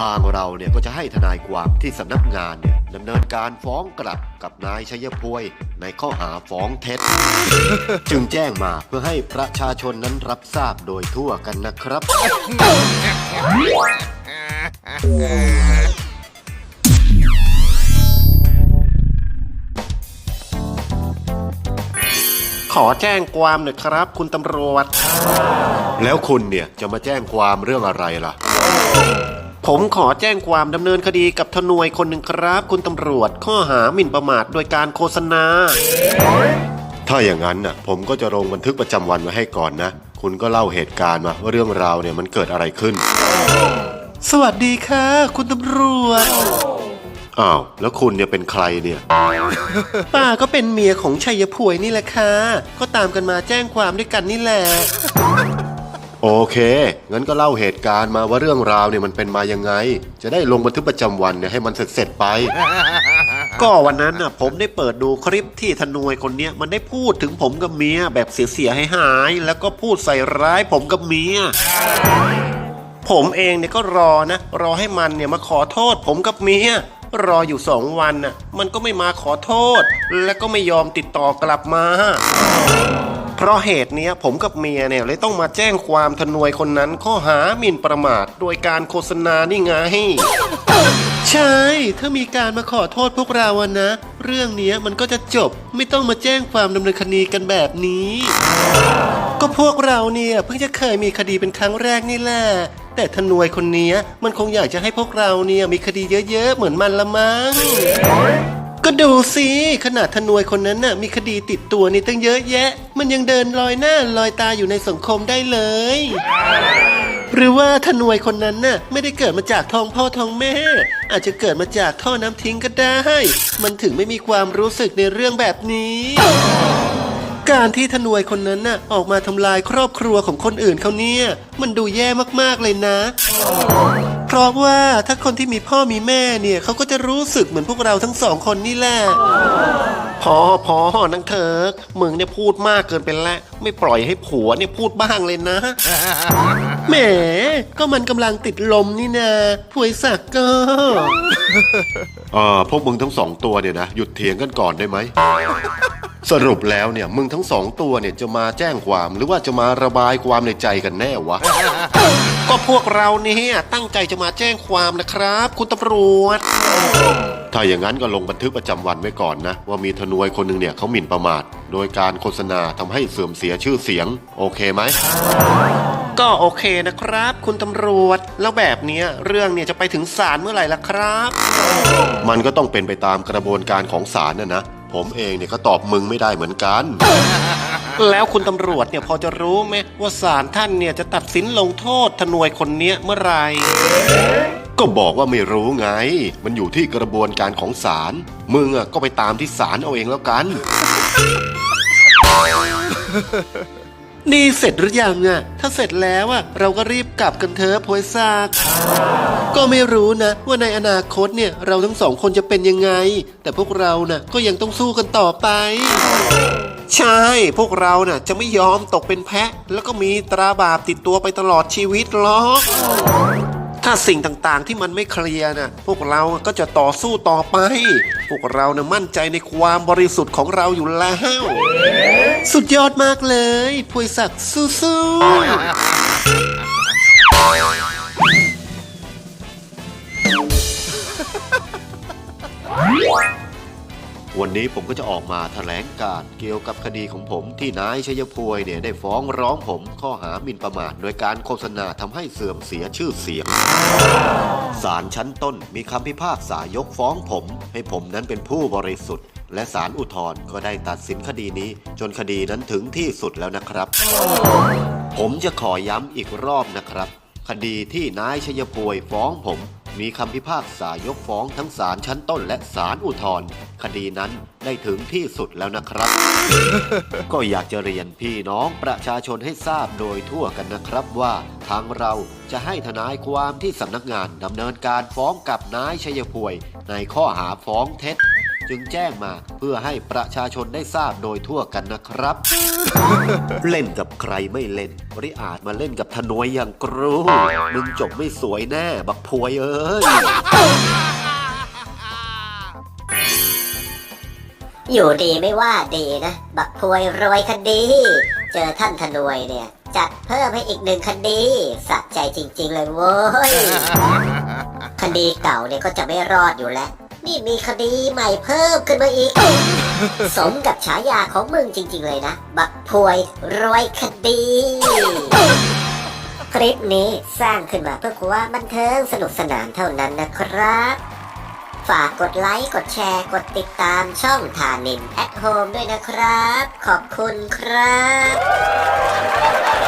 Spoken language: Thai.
ทางเราเนี่ยก็จะให้ทนายความที่สำนักงานเนี่ยดำเนินการฟ้องกลับกับนายชัยพวยในข้อหาฟ้องเท็จ จึงแจ้งมาเพื่อให้ประชาชนนั้นรับทราบโดยทั่วกันนะครับ ขอแจ้งความหน่อยครับ คุณตำรวจ แล้วคุณเนี่ยจะมาแจ้งความเรื่องอะไรล่ะ ผมขอแจ้งความดำเนินคดีกับทนวยคนหนึ่งครับ คุณตำรวจข้อหาหมิ่นประมาทโดยการโฆษณา ถ้าอย่างนั้นน่ะ ผมก็จะลงบันทึกประจำวันไว้ให้ก่อนนะ คุณก็เล่าเหตุการณ์มาว่าเรื่องราวเนี่ยมันเกิดอะไรขึ้น สวัสดีค่ะ คุณตำรวจ อ้าว แล้วคุณเนี่ยเป็นใครเนี่ย ป้าก็เป็นเมียของชัยพวยนี่แหละค่ะ ก็ตามกันมาแจ้งความด้วยกันนี่แหละ โอเค งั้นก็เล่าเหตุการณ์มาว่าเรื่องราวเนี่ยมันเป็นมายังไง จะได้ลงบันทึกประจำวันเนี่ยให้มันเสร็จๆไป ก็วันนั้นน่ะผมได้เปิดดูคลิปที่ทนวยคนเนี้ยมันได้พูดถึงผมกับเมียแบบเสียๆหายๆแล้วก็พูดใส่ร้ายผมกับเมีย ผมเองเนี่ยก็รอนะ รอให้มันเนี่ยมาขอโทษผมกับเมียรออยู่สองวันน่ะ มันก็ไม่มาขอโทษ และก็ไม่ยอมติดต่อกลับมา เพราะเหตุนี้ผมกับเมียเนี่ยเลยต้องมาแจ้งความทนวยคนนั้นข้อหาหมิ่นประมาท โดยการโฆษณานี่ไงใช่ ถ้ามีการมาขอโทษพวกเราอะนะ เรื่องนี้มันก็จะจบไม่ต้องมาแจ้งความดำเนินคดีกันแบบนี้ ก็พวกเราเนี่ยเพิ่งจะเคยมีคดีเป็นครั้งแรกนี่แหละแต่ทนวยคนนี้มันคงอยากจะให้พวกเราเนี่ยมีคดีเยอะๆเหมือนมันละมั้ง ก็ดูสิขนาดทนวยคนนั้นน่ะมีคดีติดตัวนี่ตั้งเยอะแยะ มันยังเดินลอยหน้าลอยตาอยู่ในสังคมได้เลย หรือว่าทนวยคนนั้นน่ะไม่ได้เกิดมาจากท้องพ่อท้องแม่ อาจจะเกิดมาจากท่อน้ำทิ้งก็ได้ มันถึงไม่มีความรู้สึกในเรื่องแบบนี้ การที่ทนวยคนนั้นน่ะออกมาทำลายครอบครัวของคนอื่นเขาเนี่ย มันดูแย่มากๆเลยนะ เพราะว่าถ้าคนที่มีพ่อมีแม่เนี่ยเขาก็จะรู้สึกเหมือนพวกเราทั้งสองคนนี่แหละพอพอนังเถิกมึงเนี่ยพูดมากเกินไปแล้วไม่ปล่อยให้ผัวเนี่ยพูดบ้างเลยนะ แหม ก็มันกำลังติดลมนี่นะผวยสักก็เออพวกมึงทั้งสองตัวเนี่ยนะ หยุดเถียงกันก่อนได้ไหม สรุปแล้วเนี่ยมึงทั้งสองตัวเนี่ยจะมาแจ้งความหรือว่าจะมาระบายความในใจกันแน่วะ ก็พวกเราเนี่ยตั้งใจจะมาแจ้งความนะครับ คุณตำรวจ ถ้าอย่างนั้นก็ลงบันทึกประจำวันไว้ก่อนนะ ว่ามีทนวยคนหนึ่งเนี่ยเขาหมิ่นประมาท โดยการโฆษณาทำให้เสื่อมเสียชื่อเสียง โอเคไหม ก็โอเคนะครับ คุณตำรวจ แล้วแบบเนี้ยเรื่องเนี่ยจะไปถึงศาลเมื่อไหร่ล่ะครับ มันก็ต้องเป็นไปตามกระบวนการของศาลนะนะ ผมเองเนี่ยก็ตอบมึงไม่ได้เหมือนกัน แล้วคุณตำรวจเนี่ยพอจะรู้ไหมว่าศาลท่านเนี่ยจะตัดสินลงโทษทนวยคนเนี้ยเมื่อไหร่ก็บอกว่าไม่รู้ไง มันอยู่ที่กระบวนการของศาลมึงอะก็ไปตามที่ศาลเอาเองแล้วกัน นี่เสร็จหรือยังอะถ้าเสร็จแล้วอะเราก็รีบกลับกันเถอะพวยซาก ก็ไม่รู้นะว่าในอนาคตเนี่ยเราทั้งสองคนจะเป็นยังไง แต่พวกเราน่ะก็ยังต้องสู้กันต่อไป ใช่ พวกเราน่ะจะไม่ยอมตกเป็นแพะ แล้วก็มีตราบาปติดตัวไปตลอดชีวิตหรอก ถ้าสิ่งต่างๆที่มันไม่เคลียร์นะพวกเราก็จะต่อสู้ต่อไป พวกเราน่ะมั่นใจในความบริสุทธิ์ของเราอยู่แล้ว สุดยอดมากเลยพวยศักดิ์สู้ๆ วันนี้ผมก็จะออกมาแถลงการเกี่ยวกับคดีของผมที่นายชัยพวยเนี่ยได้ฟ้องร้องผมข้อหาหมิ่นประมาทโดยการโฆษณาทำให้เสื่อมเสียชื่อเสียงศาลชั้นต้นมีคำพิพากษายกฟ้องผม ให้ผมนั้นเป็นผู้บริสุทธิ์ และศาลอุทธรณ์ก็ได้ตัดสินคดีนี้ จนคดีนั้นถึงที่สุดแล้วนะครับ ผมจะขอย้ำอีกรอบนะครับ คดีที่นายชัยพวยฟ้องผม มีคำพิพากษายกฟ้องทั้งศาลชั้นต้นและศาลอุทธรณ์คดีนั้นได้ถึงที่สุดแล้วนะครับ ก็อยากจะเรียนพี่น้องประชาชนให้ทราบโดยทั่วกันนะครับว่าทางเราจะให้ทนายความที่สำนักงานดำเนินการฟ้องกับนายชัยพวย ในข้อหาฟ้องเท็จ จึงแจ้งมาเพื่อให้ประชาชนได้ทราบโดยทั่วกันนะครับ เล่นกับใครไม่เล่นริอาจมาเล่นกับทนวยอย่างกรูมึงจบไม่สวยแน่ บักพวยเอ้ย อยู่ดีไม่ว่าดีนะ บักพวยรวยคดี เจอท่านทนวยเนี่ย จัดเพิ่มให้อีกหนึ่งคดีสะใจจริง ๆ เลยโว้ย คดีเก่าเนี่ยก็จะไม่รอดอยู่แล้ว นี่มีคดีใหม่เพิ่มขึ้นมาอีก สมกับฉายาของมึงจริง ๆ เลยนะ บักพวยรวยคดี คลิปนี้สร้างขึ้นมาเพื่อความบันเทิงสนุกสนานเท่านั้นนะครับ ฝากกดไลค์ กดแชร์ กดติดตามช่องทานินแอ h โฮมด้วยนะครับ ขอบคุณครับ